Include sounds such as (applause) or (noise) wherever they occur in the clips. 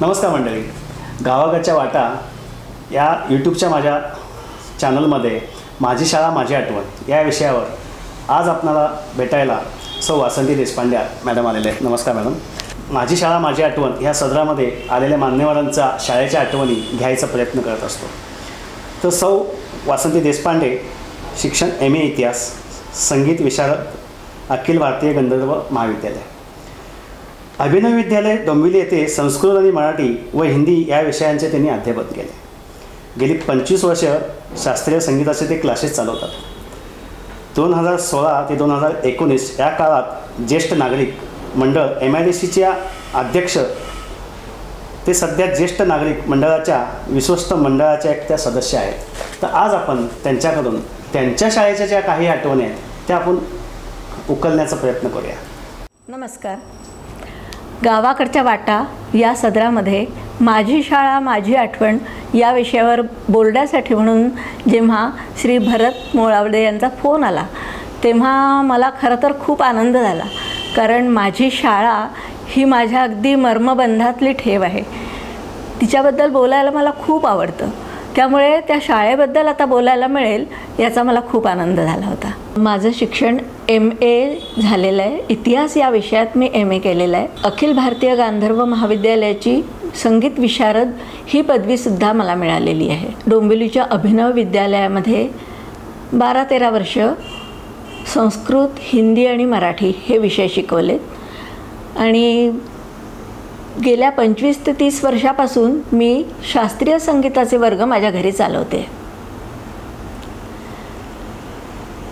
नमस्कार मंडळी. गावाकडच्या वाटा या यूट्यूबच्या माझ्या चॅनलमध्ये माझी शाळा माझी आठवण या विषयावर आज आपणाला भेटायला सौ वासंती देशपांडे मॅडम आलेले आहेत. नमस्कार मॅडम. माझी शाळा माझी आठवण ह्या सदरामध्ये आलेल्या मान्यवरांचा शाळेच्या आठवणी घ्यायचा प्रयत्न करत असतो. तर सौ वासंती देशपांडे शिक्षण एम ए इतिहास संगीत विशारद अखिल भारतीय गंधर्व महाविद्यालय. अभिनव विद्यालय डोंबिवली येथे संस्कृत आणि मराठी व हिंदी या विषयांचे त्यांनी अध्यापन केले. गेली पंचवीस वर्ष शास्त्रीय संगीताचे ते क्लासेस चालवतात. दोन हजार सोळा ते दोन हजार एकोणीस या काळात ज्येष्ठ नागरिक मंडळ एम आय डी सीच्या अध्यक्ष ते सध्या ज्येष्ठ नागरिक मंडळाच्या विश्वस्त मंडळाच्या एक त्या सदस्य आहेत. तर आज आपण त्यांच्याकडून त्यांच्या शाळेच्या ज्या काही आठवणी आहेत त्या आपण उकलण्याचा प्रयत्न करूया. नमस्कार. गावाकडच्या वाटा या सदरामध्ये माझी शाळा माझी आठवण या विषयावर बोलण्यासाठी म्हणून जेव्हा श्री भरत मोळावडे यांचा फोन आला तेव्हा मला खरं तर खूप आनंद झाला. कारण माझी शाळा ही माझ्या अगदी मर्मबंधातली ठेव आहे. तिच्याबद्दल बोलायला मला खूप आवडतं. त्यामुळे त्या शाळेबद्दल आता बोलायला मिळेल याचा मला खूप आनंद झाला होता. माझं शिक्षण एम ए झालेलं आहे. इतिहास या विषयात मी एम ए केलेलं आहे. अखिल भारतीय गांधर्व महाविद्यालयाची संगीत विशारद ही पदवीसुद्धा मला मिळालेली आहे. डोंबिवलीच्या अभिनव विद्यालयामध्ये बारा तेरा वर्ष संस्कृत हिंदी आणि मराठी हे विषय शिकवलेत. आणि गेल्या पंचवीस ते तीस वर्षापासून मी शास्त्रीय संगीताचे वर्ग माझ्या घरी चालवते.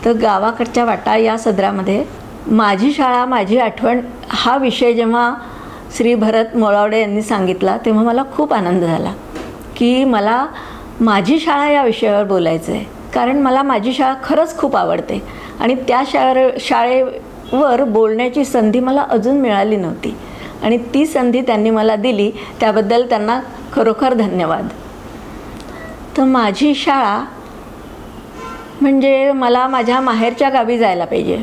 तर गावाकडच्या वाटा या सदरामध्ये. माझी शाळा माझी आठवण हा विषय जेव्हा श्री भरत मोळावडे यांनी सांगितला तेव्हा मला खूप आनंद झाला की मला माझी शाळा या विषयावर बोलायचं आहे कारण मला माझी शाळा खरंच खूप आवडते आणि त्या शाळे शाळेवर बोलण्याची संधी मला अजून मिळाली नव्हती. आणि ती संधी त्यांनी मला दिली त्याबद्दल त्यांना खरोखर धन्यवाद. तर माझी शाळा म्हणजे मला माझ्या माहेरच्या गावी जायला पाहिजे.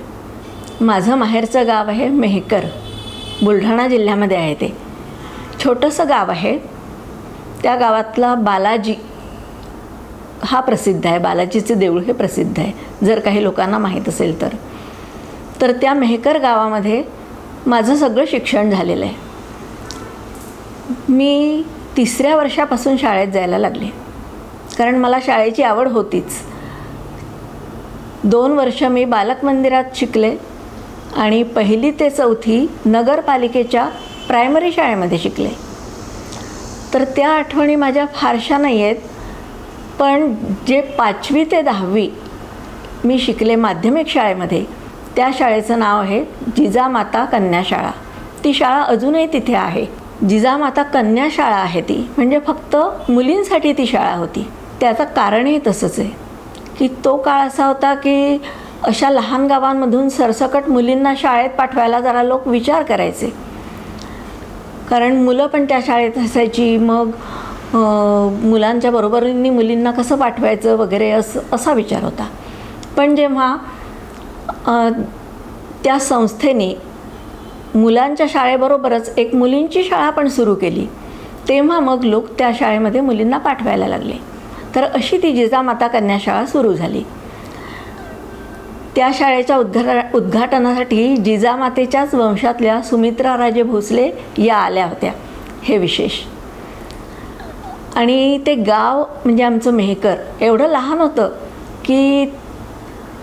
माझं माहेरचं गाव आहे मेहकर. बुलढाणा जिल्ह्यामध्ये आहे ते. छोटंसं गाव आहे. त्या गावातला बालाजी हा प्रसिद्ध आहे. बालाजीचे देऊळ हे प्रसिद्ध आहे. जर काही लोकांना माहीत असेल तर. तर त्या मेहकर गावामध्ये माझं सगळं शिक्षण झालेलं आहे. मी तिसऱ्या वर्षापासून शाळेत जायला लागले. कारण मला शाळेची आवड होतीच. दोन वर्ष मी बालक मंदिरात शिकले आणि पहिली ते चौथी नगरपालिकेच्या प्रायमरी शाळेमध्ये शिकले. तर त्या आठवणी माझ्या फारशा नाही आहेत पण जे पाचवी ते दहावी मी शिकले माध्यमिक शाळेमध्ये त्या शाळेचं नाव आहे जिजामाता कन्या शाळा. ती शाळा अजूनही तिथे आहे. जिजामाता कन्या शाळा आहे ती. म्हणजे फक्त मुलींसाठी ती शाळा होती. त्याचं कारणही तसंच आहे. की तो काळ असा होता की अशा लहान गावांमधून सरसकट मुलींना शाळेत पाठवायला जरा लोक विचार करायचे. कारण मुलं पण त्या शाळेत असायची मग मुलांच्या बरोबरीने मुलींना कसं पाठवायचं वगैरे असं असा विचार होता. पण जेव्हा त्या संस्थेने मुलांच्या शाळेबरोबरच एक मुलींची शाळा पण सुरू केली तेव्हा मग लोक त्या शाळेमध्ये मुलींना पाठवायला लागले. तर अशी ती जिजामाता कन्या शाळा सुरू झाली. त्या शाळेच्या उद्घा उद्घाटनासाठी जिजामातेच्याच वंशातल्या सुमित्रा राजे भोसले या आल्या होत्या. हे विशेष. आणि ते गाव म्हणजे आमचं मेहकर. एवढं लहान होतं की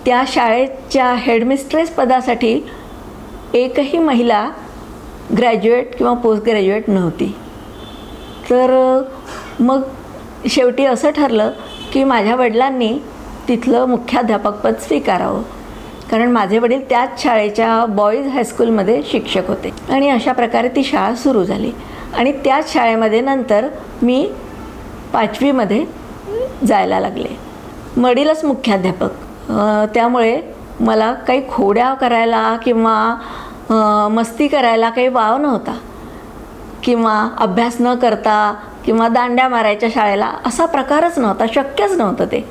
त्या शाळेच्या हेडमिस्ट्रेस पदासाठी एकही महिला ग्रॅज्युएट किंवा पोस्ट ग्रॅज्युएट नव्हती. तर मग शेवटी असं ठरलं की माझ्या वडिलांनी तिथलं मुख्याध्यापकपद स्वीकारावं. कारण माझे वडील त्याच शाळेच्या बॉईज हायस्कूलमध्ये शिक्षक होते. आणि अशा प्रकारे ती शाळा सुरू झाली. आणि त्याच शाळेमध्ये नंतर मी पाचवीमध्ये जायला लागले. वडीलच मुख्याध्यापक. त्यामुळे मला काही खोड्या करायला किंवा मस्ती करायला काही वाव नव्हता. किंवा अभ्यास न करता किंवा दांड्या मारायच्या शाळेला असा प्रकारच नव्हता शक्यच नव्हतं ते.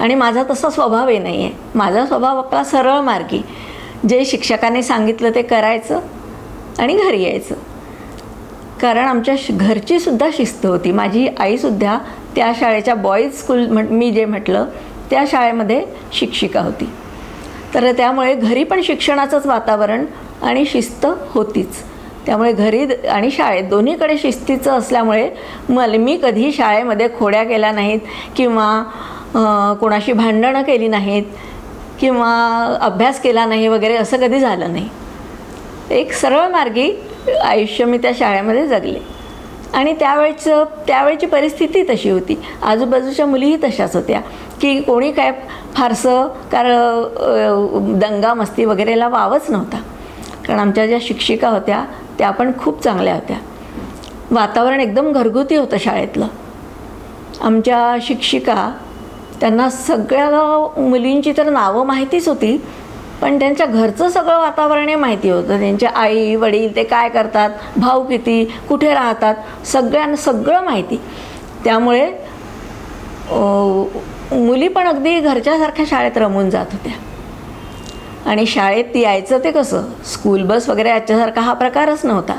आणि माझा तसा स्वभावही नाही आहे माझा स्वभाव आपला सरळ मार्गी. जे शिक्षकाने सांगितलं ते करायचं आणि घरी यायचं. कारण आमच्या श- घरचीसुद्धा शिस्त होती. माझी आईसुद्धा त्या शाळेच्या बॉईज स्कूल म्हट मी जे म्हटलं त्या शाळेमध्ये शिक्षिका होती. तर त्यामुळे घरी पण शिक्षणाचंच वातावरण आणि शिस्त होतीच. त्यामुळे घरी द- आणि शाळेत दोन्हीकडे शिस्तीचं असल्यामुळे मला मी कधी शाळेमध्ये खोड्या केल्या नाहीत किंवा कोणाशी भांडणं केली नाहीत किंवा अभ्यास केला नाही वगैरे असं कधी झालं नाही. एक सरळ मार्गी आयुष्य मी त्या शाळेमध्ये जगले. आणि त्यावेळचं त्यावेळची परिस्थिती तशी होती. आजूबाजूच्या मुलीही तशाच होत्या. की कोणी काय फारसं कार दंगा मस्ती वगैरेला वावच नव्हता. कारण आमच्या ज्या शिक्षिका होत्या त्या पण खूप चांगल्या होत्या. वातावरण एकदम घरगुती होतं शाळेतलं. आमच्या शिक्षिका त्यांना सगळ्या मुलींची तर नावं माहितीच होती पण त्यांच्या घरचं सगळं वातावरणही माहिती होतं. त्यांचे आई वडील ते काय करतात भाऊ किती कुठे राहतात सगळ्यांना सगळं माहिती. त्यामुळे मुली पण अगदी घरच्यासारख्या शाळेत रमून जात होत्या. आणि शाळेत यायचं ते कसं? स्कूल बस वगैरे याच्यासारखा हा प्रकारच नव्हता.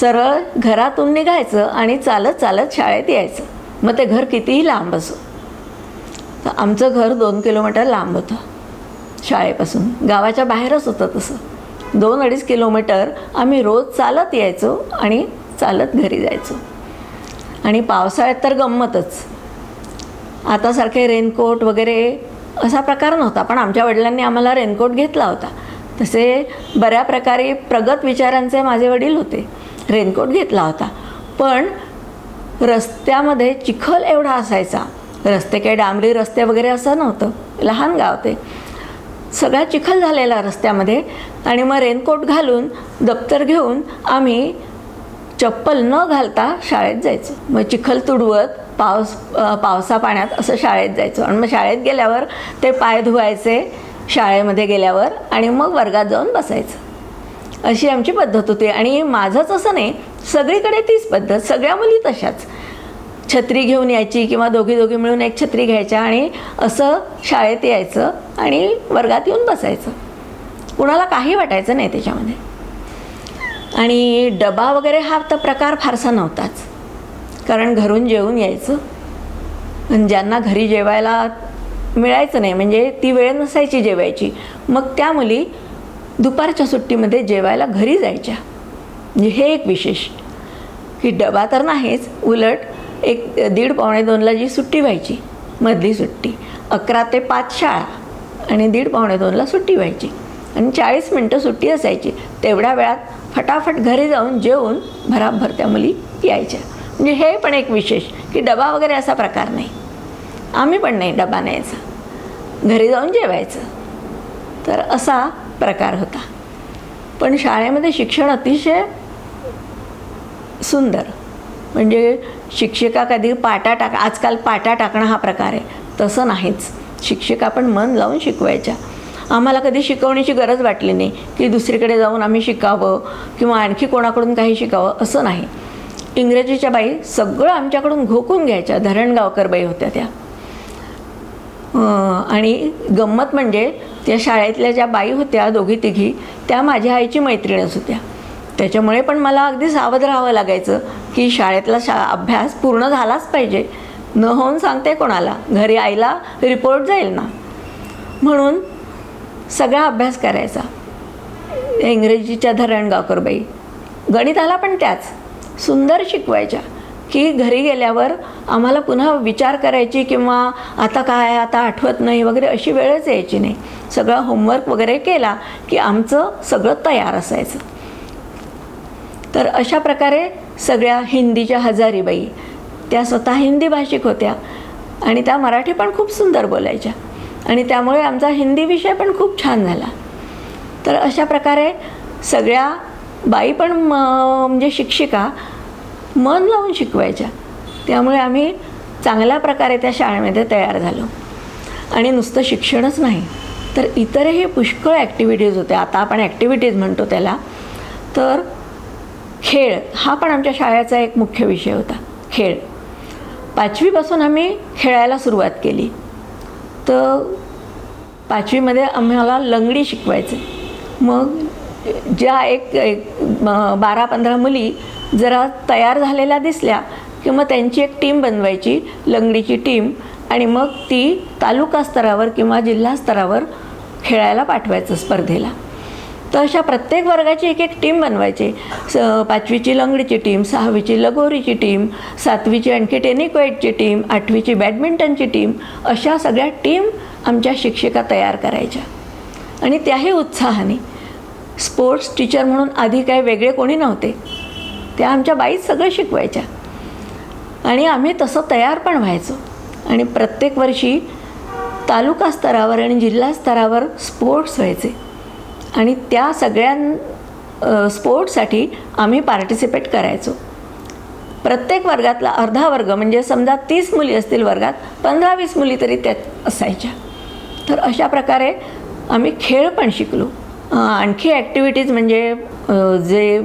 सरळ घरातून निघायचं आणि चालत चालत शाळेत यायचं. मग ते घर कितीही लांब असो. तर आमचं घर दोन किलोमीटर लांब होतं. शाळेपासून. गावाच्या बाहेरच होतं तसं. दोन अडीच किलोमीटर आम्ही रोज चालत यायचो आणि चालत घरी जायचो. आणि पावसाळ्यात तर गंमतच. आतासारखे रेनकोट वगैरे असा प्रकार नव्हता. पण आमच्या वडिलांनी आम्हाला रेनकोट घेतला होता. तसे बऱ्या प्रकारे प्रगत विचारांचे माझे वडील होते. रेनकोट घेतला होता. पण रस्त्यामध्ये चिखल एवढा असायचा. रस्ते काही डांबरी रस्ते वगैरे असं नव्हतं. लहान गाव ते. सगळा चिखल झालेला रस्त्यामध्ये आणि मग रेनकोट घालून दप्तर घेऊन आम्ही चप्पल न घालता शाळेत जायचो. मग चिखल तुडवत पावस पावसा पाण्यात असं शाळेत जायचो. आणि मग शाळेत गेल्यावर ते पाय धुवायचे शाळेमध्ये गेल्यावर आणि मग वर्गात जाऊन बसायचं. अशी आमची पद्धत होती. आणि माझंच असं नाही सगळीकडे तीच पद्धत सगळ्या मुली तशाच. छत्री घेऊन यायची किंवा दोघी दोघी मिळून एक छत्री घ्यायच्या आणि असं शाळेत यायचं आणि वर्गात येऊन बसायचं. कुणाला काही वाटायचं नाही त्याच्यामध्ये. आणि डबा वगैरे हा तर प्रकार फारसा नव्हताच. कारण घरून जेवून यायचं. आणि ज्यांना घरी जेवायला मिळायचं नाही म्हणजे ती वेळ नसायची जेवायची. मग त्या मुली दुपारच्या सुट्टीमध्ये जेवायला घरी जायच्या. म्हणजे हे एक विशेष. की डबा तर नाहीच उलट एक दीड पावणे दोनला जी सुट्टी व्हायची मधली सुट्टी. अकरा ते पाच शाळा आणि दीड पावणे दोनला सुट्टी व्हायची. आणि चाळीस मिनटं सुट्टी असायची. तेवढ्या वेळात फटाफट घरी जाऊन जेवून भराभर त्या मुली यायच्या. म्हणजे हे पण एक विशेष की डबा वगैरे असा प्रकार नाही. आम्ही पण नाही डबा न्यायचा. घरी जाऊन जेवायचं. तर असा प्रकार होता. पण शाळेमध्ये शिक्षण अतिशय सुंदर. म्हणजे शिक्षिका कधी पाटा टाक आजकाल पाटा टाकणं हा प्रकार आहे. तसं नाहीच. शिक्षिका पण मन लावून शिकवायच्या. आम्हाला कधी शिकवण्याची गरज वाटली नाही की दुसरीकडे जाऊन आम्ही शिकावं किंवा आणखी कोणाकडून काही शिकावं असं नाही. इंग्रजीच्या बाई सगळं आमच्याकडून घोकून घ्यायच्या. धरणगावकर बाई होत्या त्या. आणि गंमत म्हणजे त्या शाळेतल्या ज्या बाई होत्या दोघी तिघी त्या माझ्या आईची मैत्रिणच होत्या. त्याच्यामुळे पण मला अगदी सावध राहावं लागायचं की शाळेतला शा अभ्यास पूर्ण झालाच पाहिजे. न होऊन सांगते कोणाला घरी आईला रिपोर्ट जाईल ना. म्हणून सगळा अभ्यास करायचा. इंग्रजीच्या धरणगावकर बाई. गणिताला पण त्याच. सुंदर शिकवायच्या. की घरी गेल्यावर आम्हाला पुन्हा विचार करायची किंवा आता काय आता आठवत नाही वगैरे अशी वेळच यायची नाही. सगळं होमवर्क वगैरे केला की आमचं सगळं तयार असायचं. तर अशा प्रकारे सगळ्या हिंदीच्या हजारीबाई त्या स्वतः हिंदी भाषिक होत्या आणि त्या मराठी पण खूप सुंदर बोलायच्या. आणि त्यामुळे आमचा हिंदी विषय पण खूप छान झाला. तर अशा प्रकारे सगळ्या बाई पण म म्हणजे शिक्षिका मन लावून शिकवायच्या. त्यामुळे आम्ही चांगल्या प्रकारे त्या शाळेमध्ये तयार झालो. आणि नुसतं शिक्षणच नाही तर इतरही पुष्कळ ॲक्टिव्हिटीज होत्या आता आपण ॲक्टिव्हिटीज म्हणतो त्याला. तर खेळ हा पण आमच्या शाळेचा एक मुख्य विषय होता. खेळ. पाचवीपासून आम्ही खेळायला सुरुवात केली. तर पाचवीमध्ये आम्हाला लंगडी शिकवायचे. मग ज्या एक एक बारा पंधरा मुली जरा तयार झालेल्या दिसल्या की मग त्यांची एक टीम बनवायची लंगडीची टीम आणि मग ती तालुका स्तरावर किंवा जिल्हा स्तरावर खेळायला पाठवायचं स्पर्धेला. तर अशा प्रत्येक वर्गाची एक एक टीम बनवायची. स पाचवीची लंगडीची टीम सहावीची लगोरीची टीम सातवीची आणखी टेनिक्वेटची टीम आठवीची बॅडमिंटनची टीम अशा सगळ्या टीम आमच्या शिक्षिका तयार करायच्या. आणि त्याही उत्साहाने. स्पोर्ट्स टीचर म्हणून आधी काय वेगळे कोणी नव्हते. त्या आमच्या बाईच सगळं शिकवायच्या. आणि आम्ही तसं तयार पण व्हायचो. आणि प्रत्येक वर्षी तालुका स्तरावर आणि जिल्हा स्तरावर स्पोर्ट्स व्हायचे. आणि त्या सगळ्या स्पोर्ट्ससाठी आम्ही पार्टिसिपेट करायचो. प्रत्येक वर्गातला अर्धा वर्ग म्हणजे समजा तीस मुली असतील वर्गात पंधरा वीस मुली तरी त्यात असायच्या. तर अशा प्रकारे आम्ही खेळ पण शिकलो. आणखी ॲक्टिव्हिटीज म्हणजे जे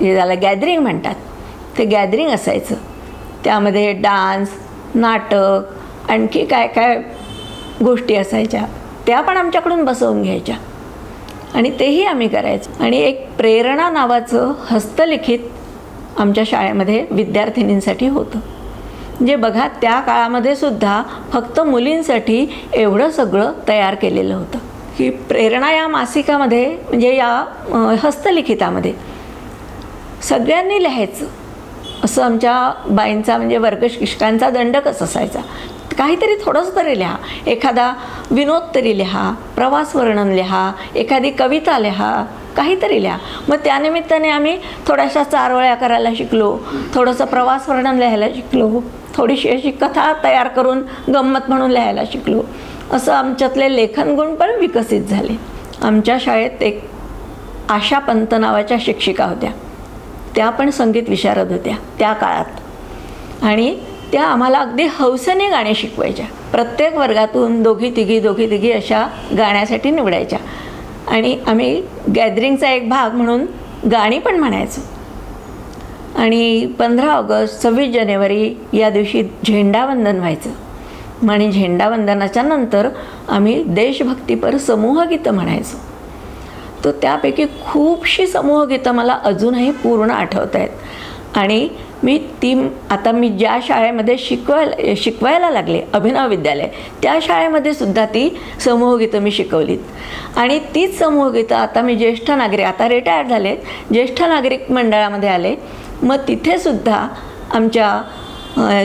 हे झालं गॅदरिंग म्हणतात. ते गॅदरिंग असायचं. त्यामध्ये डान्स नाटक आणखी काय काय गोष्टी असायच्या. त्या पण आमच्याकडून बसवून घ्यायच्या. आणि तेही आम्ही करायचो. आणि एक प्रेरणा नावाचं हस्तलिखित आमच्या शाळेमध्ये विद्यार्थिनींसाठी होतं. जे बघा त्या काळामध्ये सुद्धा फक्त मुलींसाठी एवढं सगळं तयार केलेलं होतं. की प्रेरणा या मासिकामध्ये म्हणजे या हस्तलिखितामध्ये. सगळ्यांनी लिहायचं. असं आमच्या बाईंचा म्हणजे वर्गशिष्कांचा दंडकच असायचा? काहीतरी थोडंसं तरी लिहा. एखादा विनोद तरी लिहा प्रवास वर्णन लिहा एखादी कविता लिहा काहीतरी लिहा. मग त्यानिमित्ताने आम्ही थोड्याशा चारोळ्या करायला शिकलो थोडंसं प्रवास वर्णन लिहायला शिकलो थोडीशी अशी कथा तयार करून गंमत म्हणून लिहायला शिकलो. असं आमच्यातले लेखनगुण पण विकसित झाले. आमच्या शाळेत एक आशा पंत नावाच्या शिक्षिका होत्या. त्या पण संगीत विशारद होत्या त्या काळात. आणि त्या आम्हाला अगदी हौसेने गाणे शिकवायच्या. प्रत्येक वर्गातून दोघी तिघी दोघी तिघी अशा गाण्यासाठी निवडायच्या. आणि आम्ही गॅदरिंगचा एक भाग म्हणून गाणी पण म्हणायचो. आणि पंधरा ऑगस्ट सव्वीस जानेवारी या दिवशी झेंडावंदन व्हायचं. आणि झेंडावंदनाच्या नंतर आम्ही देशभक्तीपर समूहगीतं म्हणायचो. तर त्यापैकी खूपशी समूहगीतं मला अजूनही पूर्ण आठवत आहेत. आणि मी ती आता मी ज्या शाळेमध्ये शिकवायला शिकवायला लागले अभिनव विद्यालय त्या शाळेमध्ये सुद्धा ती समूहगीतं मी शिकवलीत. आणि तीच समूहगीतं आता मी ज्येष्ठ नागरिक आता रिटायर झाले ज्येष्ठ नागरिक मंडळामध्ये आले. मग तिथेसुद्धा आमच्या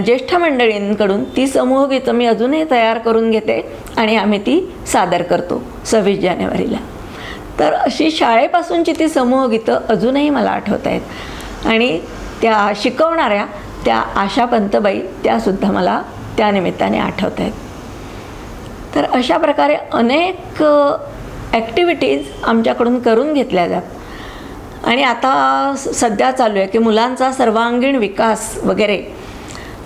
ज्येष्ठ मंडळींकडून ती समूहगीतं मी अजूनही तयार करून घेते आणि आम्ही ती सादर करतो सव्वीस जानेवारीला. तर अशी शाळेपासूनची ती समूहगीतं अजूनही मला आठवत आहेत. आणि त्या शिकवणाऱ्या त्या आशा पंतबाई त्यासुद्धा मला त्या निमित्ताने आठवत आहेत. तर अशा प्रकारे अनेक ॲक्टिव्हिटीज आमच्याकडून करून घेतल्या जात. आणि आता स- सध्या चालू आहे की मुलांचा सर्वांगीण विकास वगैरे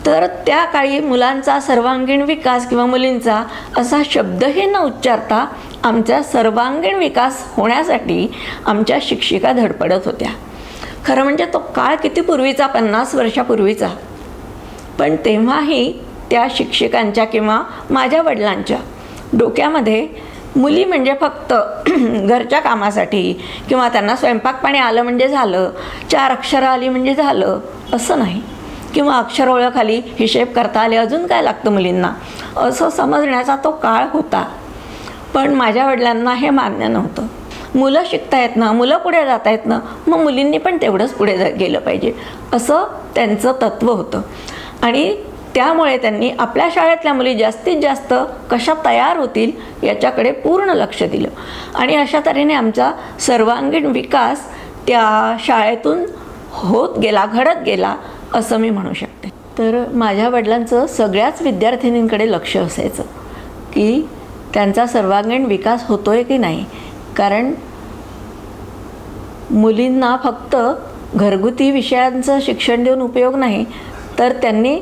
तर त्या काळी मुलांचा सर्वांगीण विकास किंवा मुलींचा असा शब्दही न उच्चारता आमचा सर्वांगीण विकास होण्यासाठी आमच्या शिक्षिका धडपडत होत्या. खरं म्हणजे तो काळ किती पूर्वीचा पन्नास वर्षापूर्वीचा. पण तेव्हाही त्या शिक्षिकांच्या किंवा माझ्या वडिलांच्या डोक्यामध्ये मुली म्हणजे फक्त (clears throat) घरच्या कामासाठी किंवा त्यांना स्वयंपाक पाणी आलं म्हणजे झालं चार अक्षरं आली म्हणजे झालं असं नाही. किंवा अक्षर ओळखाली हिशेब करता आले अजून काय लागतं मुलींना? असं समजण्याचा तो काळ होता. पण माझ्या वडिलांना हे मान्य नव्हतं. मुलं शिकता येत ना मुलं पुढे जाता येत ना मग मुलींनी पण तेवढंच पुढे जा गेलं पाहिजे. असं त्यांचं तत्त्व होतं. आणि त्यामुळे त्यांनी आपल्या शाळेतल्या मुली जास्तीत जास्त कशा तयार होतील याच्याकडे पूर्ण लक्ष दिलं. आणि अशा तऱ्हेने आमचा सर्वांगीण विकास त्या शाळेतून होत गेला घडत गेला. असं मी म्हणू शकते. तर माझ्या वडिलांचं सगळ्याच विद्यार्थिनींकडे लक्ष असायचं की त्यांचा सर्वांगीण विकास होतो आहे की नाही. कारण मुलींना फक्त घरगुती विषयांचं शिक्षण देऊन उपयोग नाही तर त्यांनी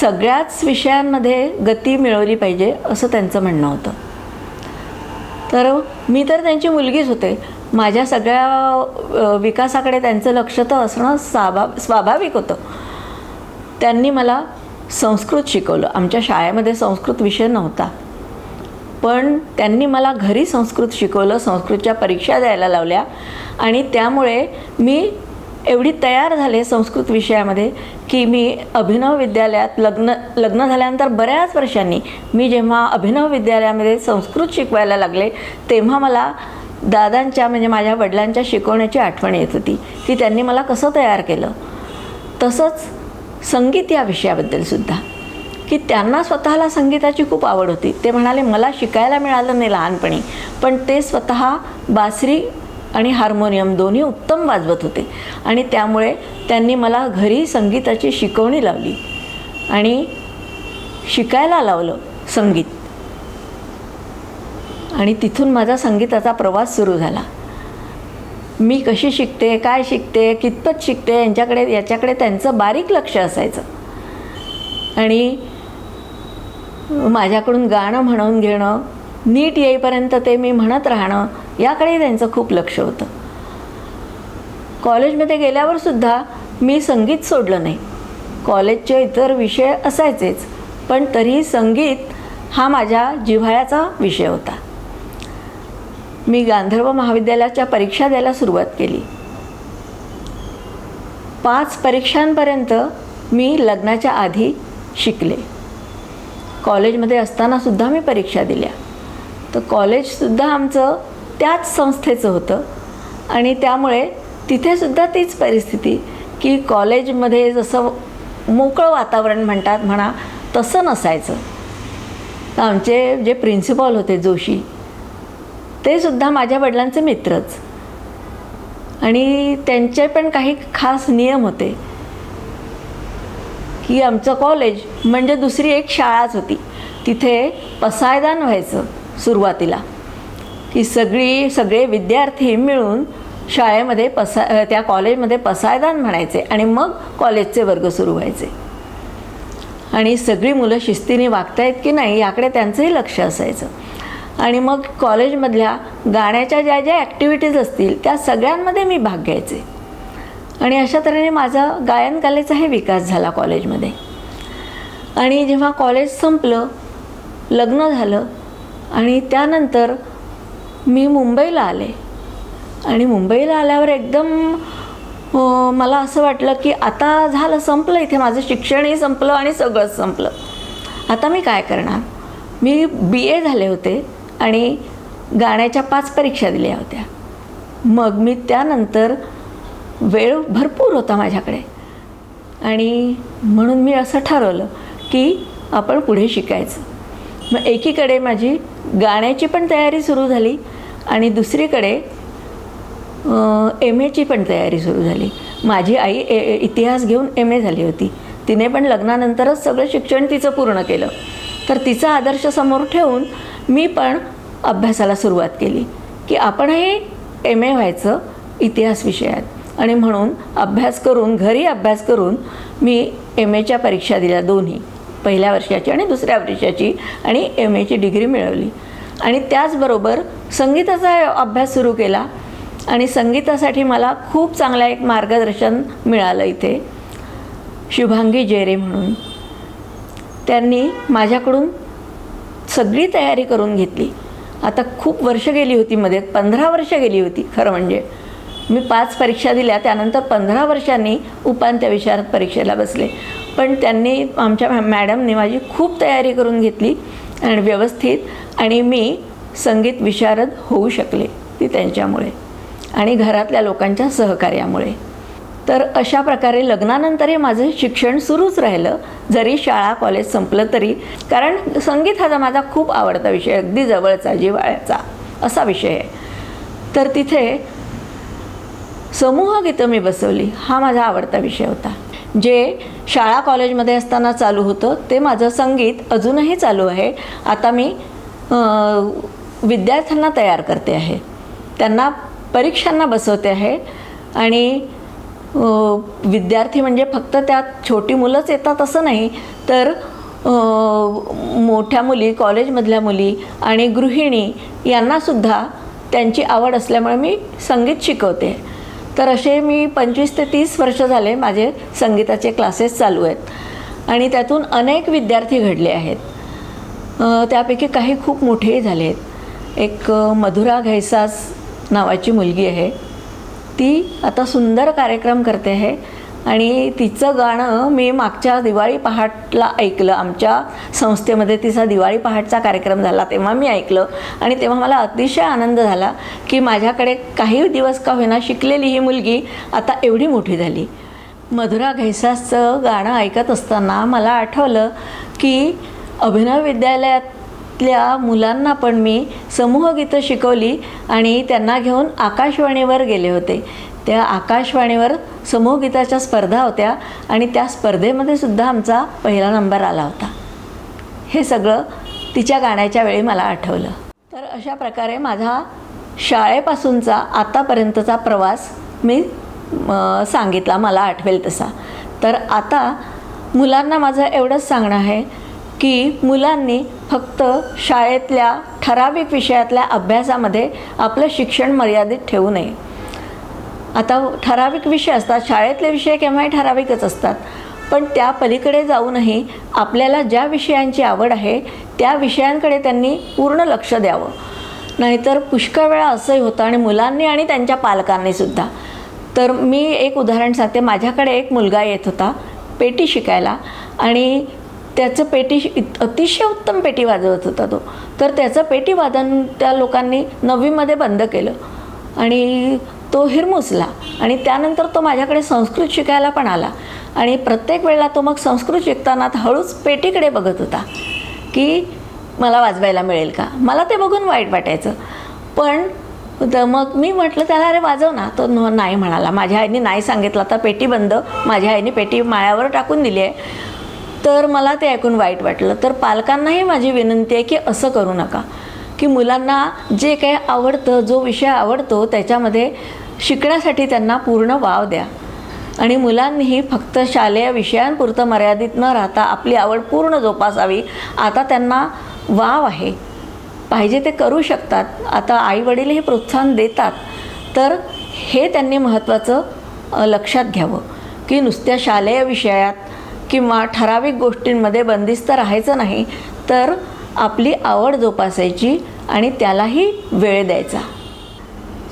सगळ्याच विषयांमध्ये गती मिळवली पाहिजे असं त्यांचं म्हणणं होतं. तर मी तर त्यांची मुलगीच होते माझ्या सगळ्या विकासाकडे त्यांचं लक्ष तर असणं स्वाभा स्वाभाविक होतं. त्यांनी मला संस्कृत शिकवलं. आमच्या शाळेमध्ये संस्कृत विषय नव्हता. पण त्यांनी मला घरी संस्कृत शिकवलं संस्कृतच्या परीक्षा द्यायला लावल्या आणि त्यामुळे मी एवढी तयार झाले संस्कृत विषयामध्ये की मी अभिनव विद्यालयात लग्न लग्न झाल्यानंतर बऱ्याच वर्षांनी मी जेव्हा अभिनव विद्यालयामध्ये संस्कृत शिकवायला लागले तेव्हा मला दादांच्या म्हणजे माझ्या वडिलांच्या शिकवण्याची आठवण येत होती. की त्यांनी मला कसं तयार केलं? तसंच संगीत या विषयाबद्दल सुद्धा. की त्यांना स्वतःला संगीताची खूप आवड होती. ते म्हणाले मला शिकायला मिळालं नाही लहानपणी पण ते स्वतः बासरी आणि हार्मोनियम दोन्ही उत्तम वाजवत होते. आणि त्यामुळे त्यांनी मला घरी संगीताची शिकवणी लावली आणि शिकायला लावलं संगीत. आणि तिथून माझा संगीताचा प्रवास सुरू झाला. मी कशी शिकते काय शिकते कितपत शिकते यांच्याकडे याच्याकडे त्यांचं बारीक लक्ष असायचं. आणि माझ्याकडून गाणं म्हणून घेणं नीट येईपर्यंत ते मी म्हणत राहणं याकडे त्यांचं खूप लक्ष होतं. कॉलेजमध्ये गेल्यावर सुद्धा मी संगीत सोडलं नाही. कॉलेजचे इतर विषय असायचेच पण तरीही संगीत हा माझ्या जिव्हाळ्याचा विषय होता. मी गांधर्व महाविद्यालयाच्या परीक्षा द्यायला सुरुवात केली. पाच परीक्षांपर्यंत मी लग्नाच्या आधी शिकले. कॉलेजमध्ये असतानासुद्धा मी परीक्षा दिल्या. तर कॉलेजसुद्धा आमचं त्याच संस्थेचं होतं आणि त्यामुळे तिथेसुद्धा तीच परिस्थिती की कॉलेजमध्ये जसं मोकळं वातावरण म्हणतात म्हणा तसं नसायचं. तर आमचे जे प्रिन्सिपॉल होते जोशी ते सुद्धा माझ्या वडिलांचे मित्रच. आणि त्यांचे पण काही खास नियम होते. की आमचं कॉलेज म्हणजे दुसरी एक शाळाच होती. तिथे पसायदान व्हायचं सुरुवातीला. की सगळी सगळे विद्यार्थी मिळून शाळेमध्ये पसा त्या कॉलेजमध्ये पसायदान म्हणायचे आणि मग कॉलेजचे वर्ग सुरू व्हायचे. आणि सगळी मुलं शिस्तीने वागतायत की नाही याकडे त्यांचंही लक्ष असायचं. आणि मग कॉलेजमधल्या गाण्याच्या ज्या ज्या ॲक्टिव्हिटीज असतील त्या सगळ्यांमध्ये मी भाग घ्यायचे. आणि अशा तऱ्हेने माझा गायनकलेचाही विकास झाला कॉलेजमध्ये. आणि जेव्हा कॉलेज संपलं लग्न झालं आणि त्यानंतर मी मुंबईला आले. आणि मुंबईला आल्यावर एकदम मला असं वाटलं की आता झालं संपलं इथे माझं शिक्षणही संपलं आणि सगळंच संपलं. आता मी काय करणार? मी बी ए झाले होते. आणि गाण्याच्या पाच परीक्षा दिल्या होत्या. मग मी त्यानंतर वेळ भरपूर होता माझ्याकडे. आणि म्हणून मी असं ठरवलं की आपण पुढे शिकायचं. मग एकीकडे माझी गाण्याची पण तयारी सुरू झाली आणि दुसरीकडे एम एची पण तयारी सुरू झाली. माझी आई ए इतिहास घेऊन एम ए झाली होती. तिने पण लग्नानंतरच सगळं शिक्षण तिचं पूर्ण केलं. तर तिचा आदर्श समोर ठेवून मी पण अभ्यासाला सुरुवात केली की आपणही एम ए व्हायचं इतिहास विषयात. आणि म्हणून अभ्यास करून घरी अभ्यास करून मी एम एच्या परीक्षा दिल्या दोन्ही पहिल्या वर्षाची आणि दुसऱ्या वर्षाची आणि एम एची डिग्री मिळवली. आणि त्याचबरोबर संगीताचा अभ्यास सुरू केला आणि संगीतासाठी मला खूप चांगलं एक मार्गदर्शन मिळालं इथे. शुभांगी जेरे म्हणून. त्यांनी माझ्याकडून सगळी तयारी करून घेतली. आता खूप वर्ष गेली होती मध्ये पंधरा वर्ष गेली होती खरं म्हणजे. मी पाच परीक्षा दिल्या त्यानंतर पंधरा वर्षांनी उपांत्य विशारद परीक्षेला बसले. पण त्यांनी आमच्या मॅ- माझी खूप तयारी करून घेतली आणि व्यवस्थित आणि मी संगीत विशारद होऊ शकले ती त्यांच्यामुळे आणि घरातल्या लोकांच्या सहकार्यामुळे. तर अशा प्रकारे लग्नानंतरही माझं शिक्षण सुरूच राहिलं. जरी शाळा कॉलेज संपलं तरी. कारण संगीत हा माझा खूप आवडता विषय अगदी जवळचा जिवाळ्याचा असा विषय आहे. तर तिथे समूह गीतं मी बसवली. हा माझा आवडता विषय होता. जे शाळा कॉलेजमध्ये असताना चालू होतं ते माझं संगीत अजूनही चालू आहे. आता मी विद्यार्थ्यांना तयार करते आहे. त्यांना परीक्षांना बसवते आहे. आणि विद्यार्थी म्हणजे फक्त त्यात छोटी मुलंच येतात असं नाही तर मोठ्या मुली कॉलेजमधल्या मुली आणि गृहिणी यांनासुद्धा त्यांची आवड असल्यामुळे मी संगीत शिकवते. तर असे मी पंचवीस ते तीस वर्ष झाले माझे संगीताचे क्लासेस चालू आहेत आणि त्यातून अनेक विद्यार्थी घडले आहेत. त्यापैकी काही खूप मोठेही झाले आहेत. एक मधुरा घैसास नावाची मुलगी आहे. ती आता सुंदर कार्यक्रम करते आहे. आणि तिचं गाणं मी मागच्या दिवाळी पहाटला ऐकलं. आमच्या संस्थेमध्ये तिचा दिवाळी पहाटचा कार्यक्रम झाला तेव्हा मी ऐकलं. आणि तेव्हा मला अतिशय आनंद झाला की माझ्याकडे काही दिवस का होईना शिकलेली ही मुलगी आता एवढी मोठी झाली. मधुरा घैसासचं गाणं ऐकत असताना मला आठवलं की अभिनव विद्यालयात विद्यालयातल्या मुलांना पण मी समूहगीतं शिकवली आणि त्यांना घेऊन आकाशवाणीवर गेले होते. त्या आकाशवाणीवर समूहगीताच्या स्पर्धा होत्या आणि त्या स्पर्धेमध्ये सुद्धा आमचा पहिला नंबर आला होता. हे सगळं तिच्या गाण्याच्या वेळी मला आठवलं. तर अशा प्रकारे माझा शाळेपासूनचा आतापर्यंतचा प्रवास मी सांगितला मला आठवेल तसा. तर आता मुलांना माझं एवढंच सांगणं आहे की मुलांनी फक्त शाळेतल्या ठराविक विषयातल्या अभ्यासामध्ये आपलं शिक्षण मर्यादित ठेवू नये. आता ठराविक विषय असतात शाळेतले विषय केव्हाही ठराविकच असतात. पण त्या पलीकडे जाऊनही आपल्याला ज्या विषयांची आवड आहे त्या विषयांकडे त्यांनी पूर्ण लक्ष द्यावं. नाहीतर पुष्कळ वेळा असंही होतं आणि मुलांनी आणि त्यांच्या पालकांनीसुद्धा तर मी एक उदाहरण सांगते. माझ्याकडे एक मुलगा येत होता पेटी शिकायला. आणि त्याचं पेटी इत- अतिशय उत्तम पेटी वाजवत होता तो. तर त्याचं पेटी वादन त्या लोकांनी नववीमध्ये बंद केलं. आणि तो हिरमुसला. आणि त्यानंतर तो माझ्याकडे संस्कृत शिकायला पण आला. आणि प्रत्येक वेळेला तो मग संस्कृत शिकताना हळूच पेटीकडे बघत होता की मला वाजवायला मिळेल का? मला ते बघून वाईट वाटायचं. पण तर मग मी म्हटलं त्याला अरे वाजव ना. तो नाही म्हणाला. माझ्या आईने नाही सांगितलं तर पेटी बंद. माझ्या आईने पेटी माळ्यावर टाकून दिली आहे. तर मला ते ऐकून वाईट वाटलं. तर पालकांनाही माझी विनंती आहे की असं करू नका. की मुलांना जे काही आवडतं जो विषय आवडतो त्याच्यामध्ये शिकण्यासाठी त्यांना पूर्ण वाव द्या. आणि मुलांनीही फक्त शालेय विषयांपुरतं मर्यादित न राहता आपली आवड पूर्ण जोपासावी. आता त्यांना वाव आहे. पाहिजे ते करू शकतात. आता आईवडीलही प्रोत्साहन देतात. तर हे त्यांनी महत्त्वाचं लक्षात घ्यावं. की नुसत्या शालेय विषयात किंवा ठराविक गोष्टींमध्ये बंदिस्त राहायचं नाही तर आपली आवड जोपासायची आणि त्यालाही वेळ द्यायचा.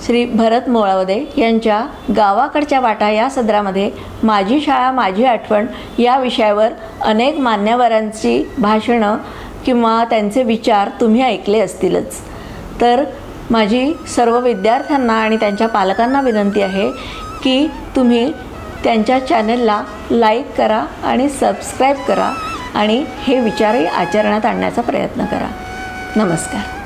श्री भरत मोळावदे यांच्या गावाकडच्या वाटा या सदरामध्ये माझी शाळा माझी आठवण या विषयावर अनेक मान्यवरांची भाषणं किंवा त्यांचे विचार तुम्ही ऐकले असतीलच. तर माझी सर्व विद्यार्थ्यांना आणि त्यांच्या पालकांना विनंती आहे की तुम्ही त्यांच्या चॅनलला लाईक करा आणि सबस्क्राईब करा आणि हे विचारही आचरणात आणण्याचा प्रयत्न करा. नमस्कार.